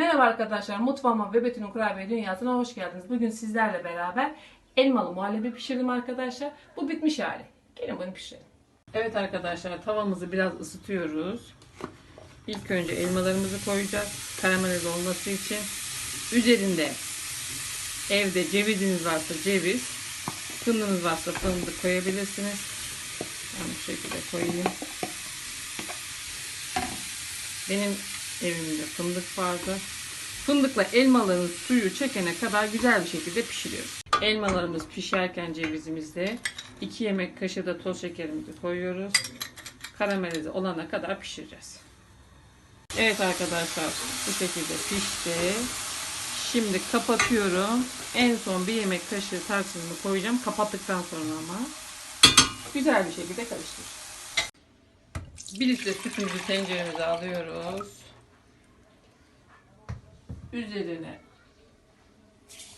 Merhaba arkadaşlar, mutfağıma ve Betül'ün kurabiye dünyasına hoş geldiniz. Bugün sizlerle beraber elmalı muhallebi pişirdim arkadaşlar. Bu bitmiş hali. Gelin bunu pişirelim. Evet arkadaşlar, tavamızı biraz ısıtıyoruz. İlk önce elmalarımızı koyacağız. Karamelize olması için. Üzerinde evde ceviziniz varsa ceviz, fındığınız varsa fındık koyabilirsiniz. Ben bu şekilde koyayım. Benim evimde fındık vardı. Fındıkla elmaların suyu çekene kadar güzel bir şekilde pişiriyoruz. Elmalarımız pişerken cevizimizde 2 yemek kaşığı da toz şekerimizi koyuyoruz. Karamelize olana kadar pişireceğiz. Evet arkadaşlar bu şekilde pişti. Şimdi kapatıyorum. En son bir yemek kaşığı tarçınımı koyacağım. Kapattıktan sonra ama. Güzel bir şekilde karıştır. Bir litre sütümüzü tenceremize alıyoruz. Üzerine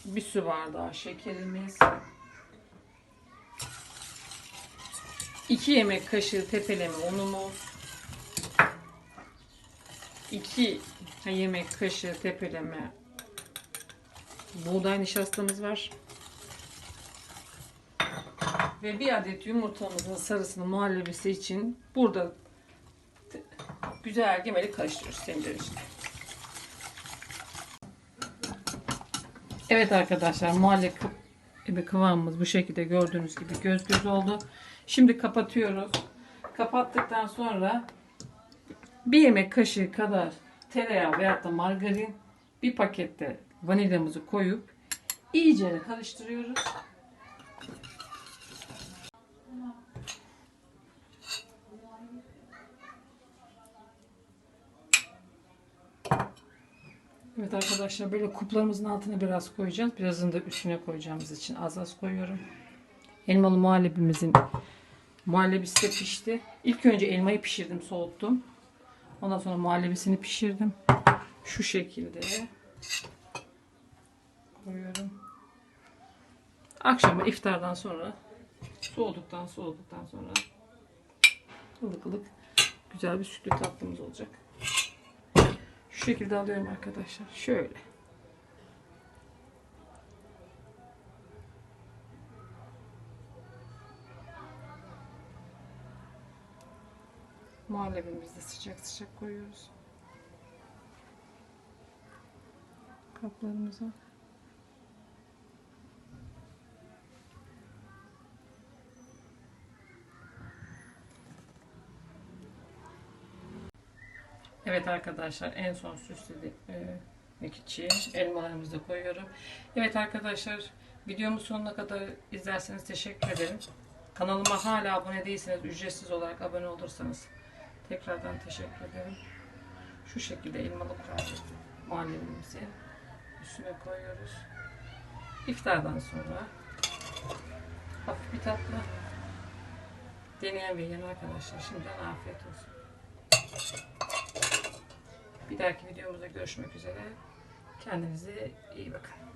bir su bardağı şekerimiz. 2 yemek kaşığı tepeleme unumuz. 2 yemek kaşığı tepeleme buğday nişastamız var. Ve bir adet yumurtamızın sarısını muhallebisi için burada güzel gemeli karıştırıyoruz tencere içinde. Evet arkadaşlar muhallebi kıvamımız bu şekilde gördüğünüz gibi göz göz oldu. Şimdi kapatıyoruz. Kapattıktan sonra bir yemek kaşığı kadar tereyağı veyahut da margarin bir pakette vanilyamızı koyup iyice karıştırıyoruz. Evet arkadaşlar böyle kuplarımızın altına biraz koyacağız. Birazını da üstüne koyacağımız için az az koyuyorum. Elmalı muhallebimizin muhallebisi de pişti. İlk önce elmayı pişirdim, soğuttum. Ondan sonra muhallebisini pişirdim. Şu şekilde koyuyorum. Akşama iftardan sonra soğuduktan soğuduktan sonra ılık ılık güzel bir sütlü tatlımız olacak. Şu şekilde alıyorum arkadaşlar. Şöyle. Muhallebimizi de sıcak sıcak koyuyoruz. Kaplarımıza. Evet arkadaşlar en son süslemek için elmalarımızı da koyuyorum. Evet arkadaşlar videomu sonuna kadar izlerseniz teşekkür ederim. Kanalıma hala abone değilseniz ücretsiz olarak abone olursanız tekrardan teşekkür ederim. Şu şekilde elmalı kurabiye muhallebimizi üstüne koyuyoruz. İftardan sonra hafif bir tatlı deneyen ve yiyen arkadaşlar şimdiden afiyet olsun. Bir dahaki videomuzda görüşmek üzere. Kendinize iyi bakın.